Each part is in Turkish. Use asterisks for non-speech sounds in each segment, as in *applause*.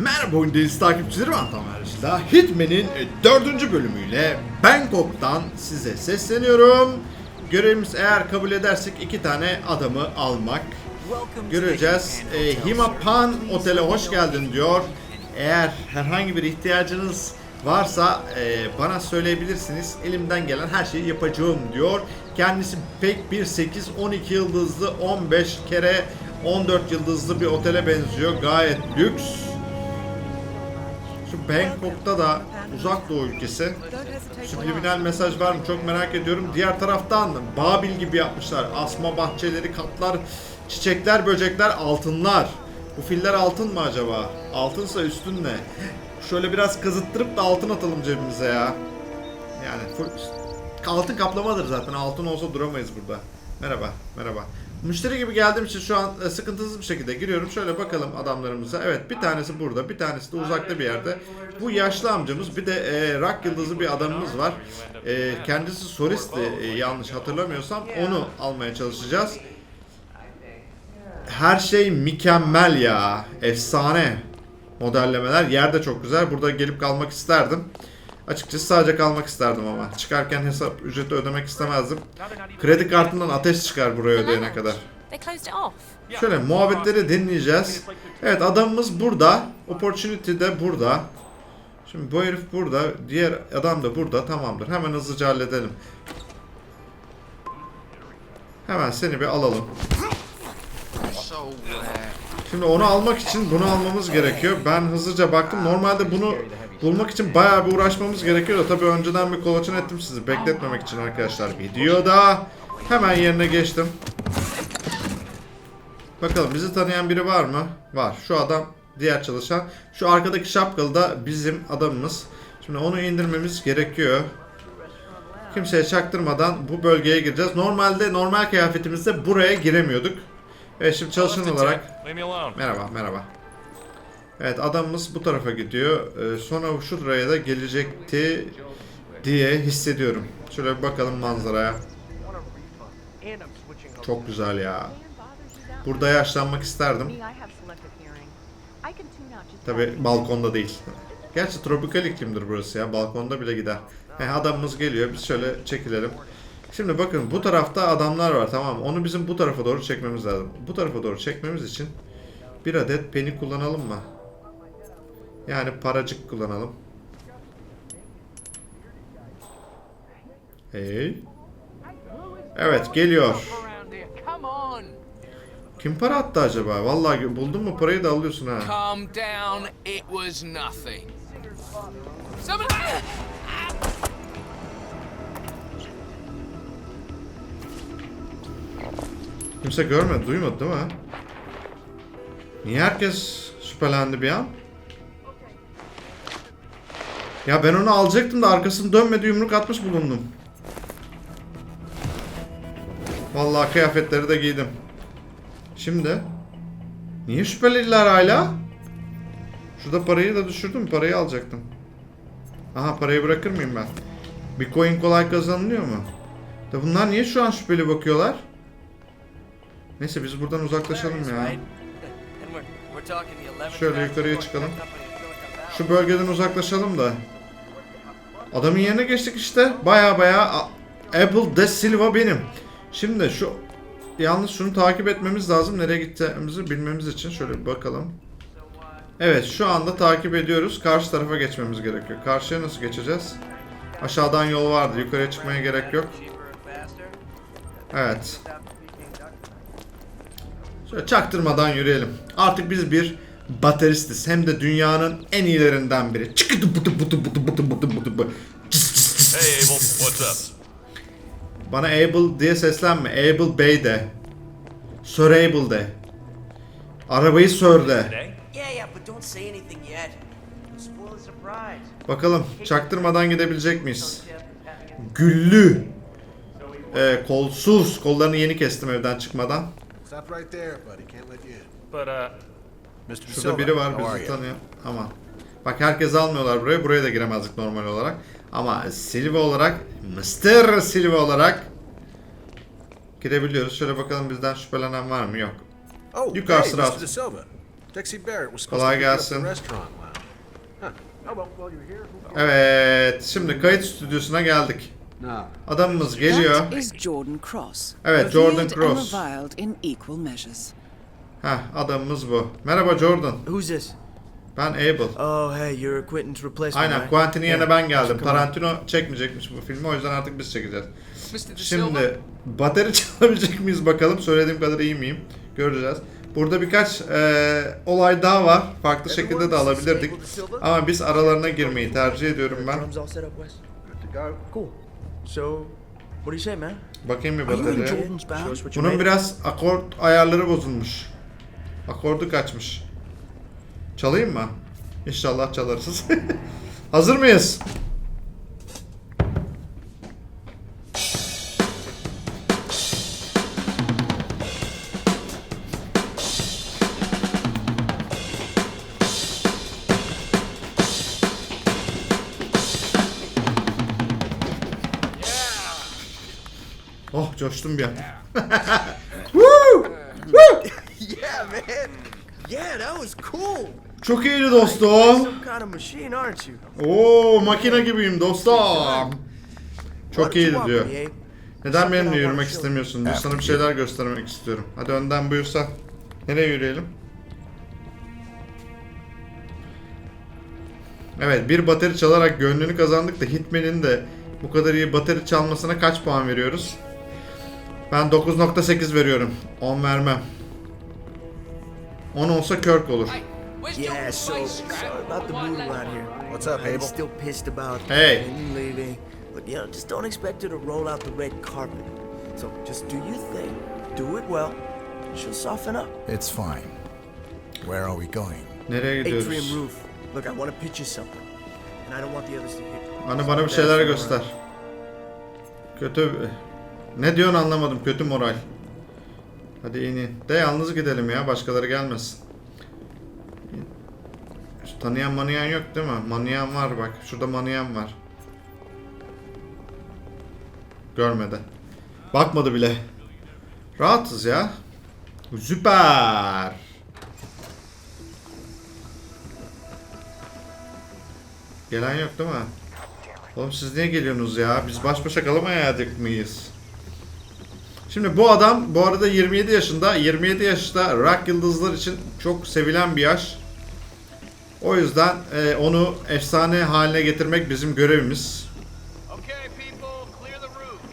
Merhaba deniz takipçileri ben Tamer Işık'ta. Hitman'in 4. bölümüyle Bangkok'tan size sesleniyorum. Görevimiz eğer kabul edersek iki tane adamı almak. Göreceğiz. E, Himapan Otel'e hoş geldin diyor. Eğer herhangi bir ihtiyacınız varsa e, bana söyleyebilirsiniz. Elimden gelen her şeyi yapacağım diyor. Kendisi pek bir 8, 12 yıldızlı, 15 kere 14 yıldızlı bir otele benziyor. Gayet lüks. Bangkok'ta da uzak doğu ülkesi. Subliminal mesaj var mı çok merak ediyorum. Diğer taraftan Babil gibi yapmışlar. Asma bahçeleri, katlar, çiçekler, böcekler, altınlar. Bu filler altın mı acaba? Altınsa üstün ne? Şöyle biraz kazıttırıp da altın atalım cebimize ya. Yani altın kaplamadır zaten. Altın olsa duramayız burada. Merhaba, merhaba. Müşteri gibi geldiğim için şu an e, sıkıntısız bir şekilde giriyorum. Şöyle bakalım adamlarımıza. Evet bir tanesi burada, bir tanesi de uzakta bir yerde. Bu yaşlı amcamız bir de e, rock yıldızı bir adamımız var. E, kendisi solisti e, yanlış hatırlamıyorsam. Onu almaya çalışacağız. Her şey mükemmel ya. Efsane. Modellemeler. Yer de çok güzel. Burada gelip kalmak isterdim. Açıkçası sadece kalmak isterdim ama. Çıkarken hesap ücreti ödemek istemezdim. Kredi kartından ateş çıkar buraya ödeyene kadar. Şöyle muhabbetleri dinleyeceğiz. Evet adamımız burada. Opportunity de burada. Şimdi bu herif burada. Diğer adam da burada. Tamamdır. Hemen hızlıca halledelim. Hemen seni bir alalım. Şimdi onu almak için bunu almamız gerekiyor. Ben hızlıca baktım. Normalde bunu bulmak için bayağı bir uğraşmamız gerekiyor da tabii önceden bir kolaçan ettim sizi bekletmemek için arkadaşlar videoda. Hemen yerine geçtim. Bakalım bizi tanıyan biri var mı? Var. Şu adam diğer çalışan. Şu arkadaki şapkalı da bizim adamımız. Şimdi onu indirmemiz gerekiyor. Kimseye çaktırmadan bu bölgeye gireceğiz. Normalde normal kıyafetimizde buraya giremiyorduk. Evet şimdi çalışan olarak. Merhaba, merhaba. Evet adamımız bu tarafa gidiyor. Ee, sonra şuraya da gelecekti diye hissediyorum. Şöyle bir bakalım manzaraya. Çok güzel ya. Burada yaşlanmak isterdim. Tabi balkonda değil. Gerçi tropikal iklimdir burası ya. Balkonda bile gider. He, adamımız geliyor. Biz şöyle çekilelim. Şimdi bakın bu tarafta adamlar var tamam? Onu bizim bu tarafa doğru çekmemiz lazım. Bu tarafa doğru çekmemiz için bir adet peni kullanalım mı? Yani paracık kullanalım. Hey. Evet geliyor. Kim para attı acaba? Vallahi buldun mu parayı da alıyorsun ha. Kimse görmedi, duymadı değil mi? Niye herkes şüphelendi bir an? Ya ben onu alacaktım da arkasını dönmedi yumruk atmış bulundum. Vallahi kıyafetleri de giydim. Şimdi niye şüpheliler hala? Şurada parayı da düşürdüm. Parayı alacaktım. Aha parayı bırakır mıyım ben? Bir coin kolay kazanılıyor mu? Da bunlar niye şu an şüpheli bakıyorlar? Neyse biz buradan uzaklaşalım ya. Şöyle yukarıya çıkalım. Şu bölgeden uzaklaşalım da. Adamın yerine geçtik işte. Baya baya Apple de Silva benim. Şimdi şu yalnız şunu takip etmemiz lazım. Nereye gideceğimizi bilmemiz için şöyle bir bakalım. Evet şu anda takip ediyoruz. Karşı tarafa geçmemiz gerekiyor. Karşıya nasıl geçeceğiz? Aşağıdan yol vardı. Yukarıya çıkmaya gerek yok. Evet. Şöyle çaktırmadan yürüyelim. Artık biz bir bateristiz. Hem de dünyanın en iyilerinden biri. Çıkıdı bıdı bıdı bıdı bı. Cıs cıs cıs Hey, Abel, what's up? Bana Able diye seslenme. Able Bey de. Sir Able de. Arabayı Sir de. Bakalım çaktırmadan gidebilecek miyiz? Güllü. Ee, kolsuz. Kollarını yeni kestim evden çıkmadan. Stop right there, buddy. Can't let you in. But, uh, Mr. Şurada biri var bizi tanıyor. Aman. Bak herkes almıyorlar buraya. Buraya da giremezdik normal olarak. Ama Silva olarak, Mr. Silva olarak girebiliyoruz. Şöyle bakalım bizden şüphelenen var mı? Yok. Oh, Yukarı hey, Mr. at. Silva. Dexie Barrett was supposed Kolay to gelsin. the restaurant lounge. Oh, Evet, şimdi kayıt stüdyosuna geldik. Adamımız geliyor. That is Jordan Cross. Evet, Jordan Cross. And reviled in equal measures. Heh, adamımız bu. Merhaba Jordan. Who's this? Ben Abel. Oh, hey, you're Quentin's replacement. Aynen? Quentin'in yerine ben geldim. Tarantino çekmeyecekmiş bu filmi, o yüzden artık biz çekeceğiz. Şimdi bateri *laughs* çalabilecek miyiz bakalım. Söylediğim kadar iyi miyim? Göreceğiz. Burada birkaç e, olay daha var. Farklı şekilde de alabilirdik. Ama biz aralarına girmeyi tercih ediyorum ben. So, what do you say, man? Bakayım bir bataryaya. Jordan's bound? Show us what you Bunun made. biraz akort ayarları bozulmuş. Akordu kaçmış. Çalayım mı? İnşallah çalarız. *laughs* Hazır mıyız? Coştum bir an. *laughs* Woo! Woo! Yeah, man. Yeah, that was cool. Çok iyiydi dostum. Oo makine gibiyim dostum. Çok iyiydi diyor. Abe? Neden benimle yürümek istemiyorsun diyor. Sana bir şeyler göstermek istiyorum. Hadi önden buyursan. Nereye yürüyelim? Evet bir bateri çalarak gönlünü kazandık da Hitman'in de bu kadar iyi bateri çalmasına kaç puan veriyoruz? Ben 9.8 veriyorum. 10 vermem. 10 olsa Kirk olur. Yeah, so sorry about the mood around here. What's up, I'm Abel? still pissed about Hey. Leaving, but you know, just don't expect her to roll out the red carpet. So just do your thing, do it well, and she'll soften up. It's fine. Where are we going? Nereye Atrium gidiyoruz? roof. Look, I want to pitch you something, and I don't want the others to hear. Anne bana bir şeyler göster. Kötü... Ne diyorsun anlamadım. Kötü moral. Hadi in in. De yalnız gidelim ya. Başkaları gelmesin. Şu tanıyan manıyan yok değil mi? Manıyan var bak. Şurada manıyan var. Görmedi. Bakmadı bile. Rahatız ya. Süper. Gelen yok değil mi? Oğlum siz niye geliyorsunuz ya? Biz baş başa kalamayacak mıyız? Şimdi bu adam bu arada 27 yaşında. 27 yaşta rock yıldızlar için çok sevilen bir yaş. O yüzden e, onu efsane haline getirmek bizim görevimiz.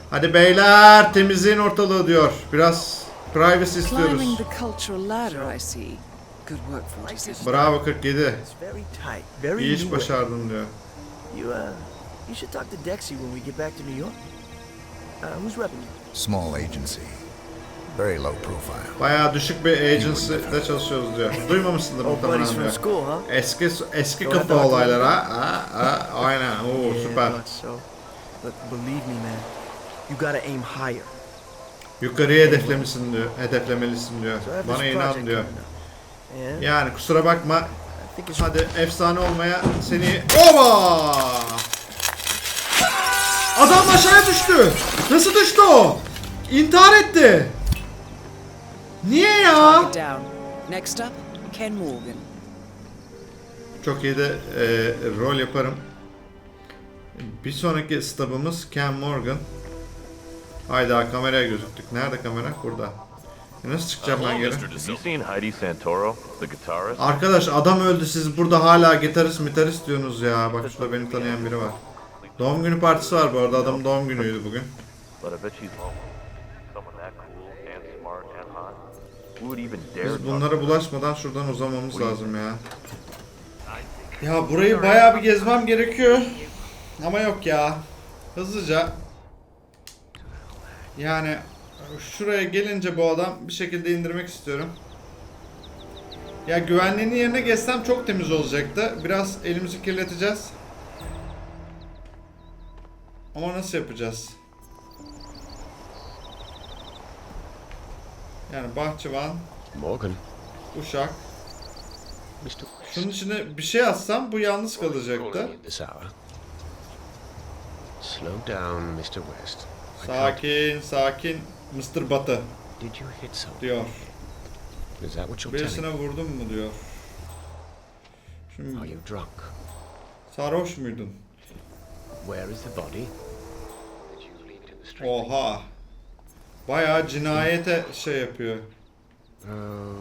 Hadi beyler temizleyin ortalığı diyor. Biraz privacy istiyoruz. Climbing the cultural ladder, I see. Good work, 47. Bravo 47. It's very tight, very İyi iş new. başardın diyor. Who's repping you? Small agency. Very low profile. Bayağı düşük bir agency'de çalışıyoruz diyor. Duymamışsındır Oh, buddies muhtemelen from diyor. school, huh? Eski eski kafa olaylar ha. ha, ha. Aynen. Oo Yeah, süper. So. Look, believe me, man. You gotta aim higher. Yukarıya hedeflemişsin diyor. Hedeflemelisin diyor. So I have Bana inan project diyor. coming up. And Yani kusura bakma. I think it's Hadi efsane olmaya seni... Oba! Adam aşağıya düştü. Nasıl düştü o? İntihar etti. Niye ya? Next up, Ken Morgan. Çok iyi de e, rol yaparım. Bir sonraki stabımız Ken Morgan. Hayda kameraya gözüktük. Nerede kamera? Burada. E, Nasıl çıkacağım ben geri? Arkadaş adam öldü siz burada hala gitarist mitarist diyorsunuz ya. Bak şurada beni tanıyan biri var. Doğum günü partisi var bu arada adamın doğum günüydü bugün. But I bet she's lonely. Someone that cool and smart and hot. Who would even dare Biz bunlara bulaşmadan şuradan uzamamız lazım ya. Ya burayı bayağı bir gezmem gerekiyor. Ama yok ya. Hızlıca. Yani şuraya gelince bu adam bir şekilde indirmek istiyorum. Ya güvenliğinin yerine geçsem çok temiz olacaktı. Biraz elimizi kirleteceğiz. Ama nasıl yapacağız? Yani bahçıvan, Morgan, uşak. Mr. West. Şunun içine bir şey atsam bu yalnız kalacaktı. This hour. Slow down, Mr. West. I can't- Sakin, sakin. Mr. Batı Did you hit diyor. Is that what you're telling Birisine me? vurdum mu diyor. Are you drunk? Sarhoş muydun? Where is the body? Did you leave it in the street? Oha. Bayağı cinayete şey yapıyor.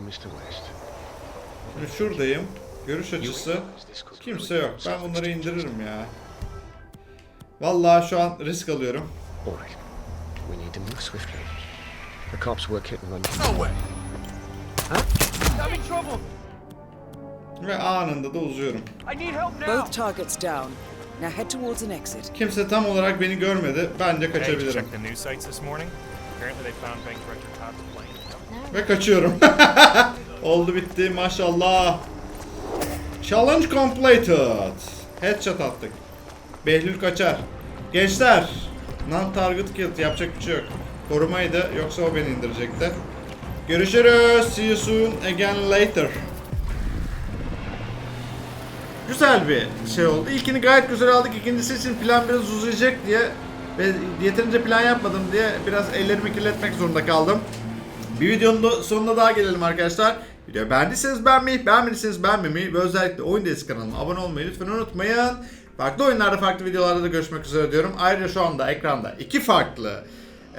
Mr. West. Şimdi şuradayım. Görüş açısı. Kimse yok. Ben bunları indiririm ya. Vallahi şu an risk alıyorum. All right. We need to move swiftly. The cops work hit and run. No way. I'm in trouble. Ve anında da uzuyorum. Both targets down. Now head towards an exit. Kimse tam olarak beni görmedi. Bence kaçabilirim. Ve kaçıyorum. *laughs* Oldu bitti maşallah. Challenge completed. Headshot attık. Behlül kaçar. Gençler. Non target kill yapacak bir şey yok. Korumaydı yoksa o beni indirecekti. Görüşürüz. See you soon again later. Güzel bir şey oldu. İlkini gayet güzel aldık. İkincisi için plan biraz uzayacak diye ve yeterince plan yapmadım diye biraz ellerimi kirletmek zorunda kaldım. Bir videonun da sonuna daha gelelim arkadaşlar. Videoyu beğendiyseniz beğenmeyi, beğenmediyseniz beğenmemeyi ve özellikle Oyun Desi kanalıma abone olmayı lütfen unutmayın. Farklı oyunlarda, farklı videolarda da görüşmek üzere diyorum. Ayrıca şu anda ekranda iki farklı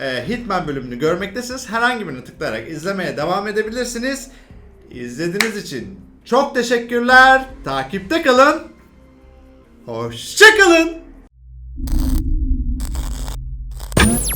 e, Hitman bölümünü görmektesiniz. Herhangi birini tıklayarak izlemeye devam edebilirsiniz. İzlediğiniz için çok teşekkürler. Takipte kalın. Hoşçakalın.